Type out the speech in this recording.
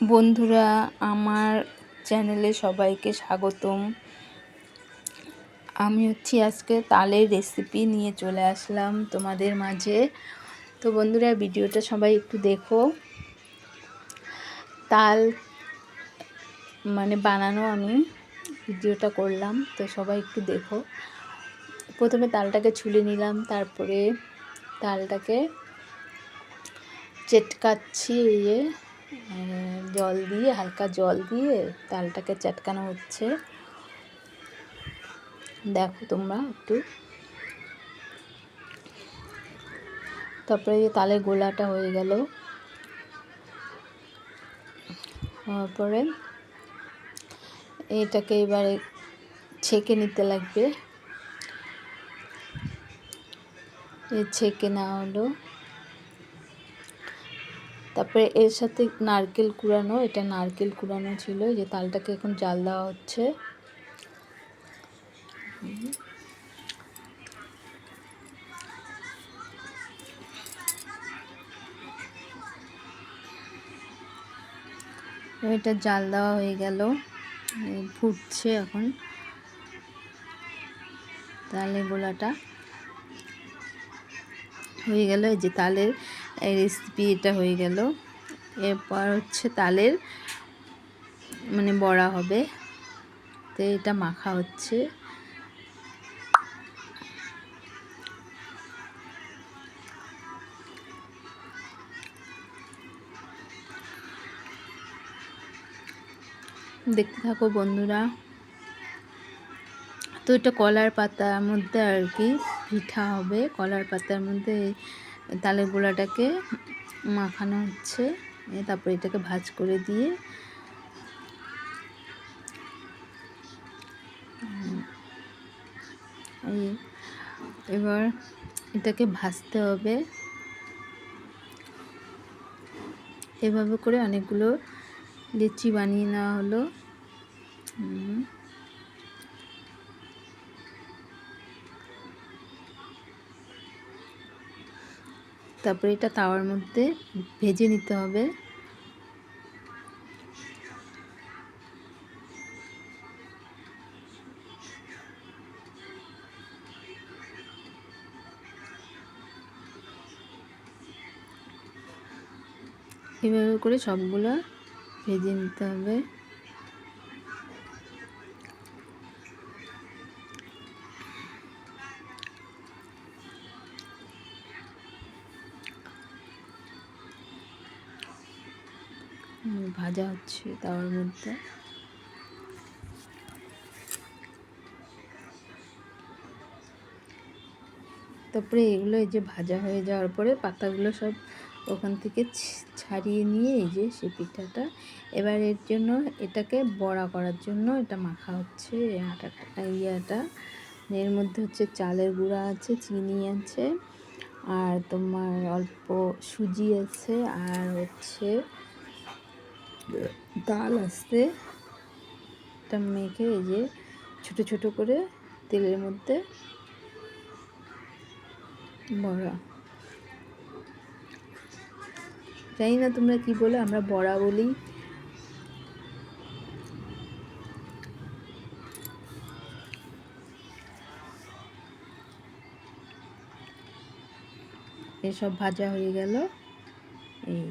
বন্ধুরা, আমার চ্যানেলে সবাইকে স্বাগতম। আমি হচ্ছি আজকে তালের রেসিপি নিয়ে চলে আসলাম তোমাদের মাঝে। তো বন্ধুরা, ভিডিওটা সবাই একটু দেখো। তাল মানে বানানো আমি, ভিডিওটা করলাম, তো সবাই একটু দেখো। প্রথমে তালটাকে ছুলে নিলাম, তারপরে তালটাকে চেটকাচ্ছি ইয়ে জল দিয়ে, হালকা জল দিয়ে তালটাকে চটকানো হচ্ছে। দেখো তোমরা একটু। তারপরে যে তালের গোলাটা হয়ে গেল। হওয়ার পরে এটাকে এবারে ছেঁকে নিতে লাগবে। ছেঁকে নেওয়া হলো। তারপরে এর সাথে নারকেল কুড়ানো, এটা নারকেল কুড়ানো ছিল যে তালটাকে এখন জাল দেওয়া হচ্ছে। এটা জাল দেওয়া হয়ে গেল ফুটছে এখন। তালে গোলাটা হয়ে গেল, এই যে তালের রেসিপি এটা হয়ে গেল। এরপর হচ্ছে তালের মানে বড়া হবে। তো এটা মাখা হচ্ছে। দেখতে থাকো বন্ধুরা। তো এটা কলার পাতার মধ্যে আর কি, পিঠা হবে। কলার পাতার মধ্যে তালের গোলাটাকে মাখানো হচ্ছে। তারপরে এটাকে ভাজ করে দিয়ে এবার এটাকে ভাজতে হবে। এভাবে করে অনেকগুলো লিচি বানিয়ে নেওয়া হলো। তারপরে এটা তাওয়ার মধ্যে ভেজে নিতে হবে। এভাবে করে সবগুলো ভেজে নিতে হবে। ভাজা হচ্ছে তাওয়ার মধ্যে। তারপরে এগুলো এই যে ভাজা হয়ে যাওয়ার পরে পাতাগুলো সব ওখান থেকে ছাড়িয়ে নিয়ে এই যে সে পিঠাটা। এবার এর জন্য এটাকে বড়া করার জন্য এটা মাখা হচ্ছে আটাটা ইয়াটা। এর মধ্যে হচ্ছে চালের গুঁড়া আছে, চিনি আছে, আর তোমার অল্প সুজি আছে, আর হচ্ছে ডাল আসতে এটা মেখে এই যে ছোটো ছোটো করে তেলের মধ্যে বড়া। জানি না তোমরা কি বলে, আমরা বড়া বলি। এসব ভাজা হয়ে গেল। এই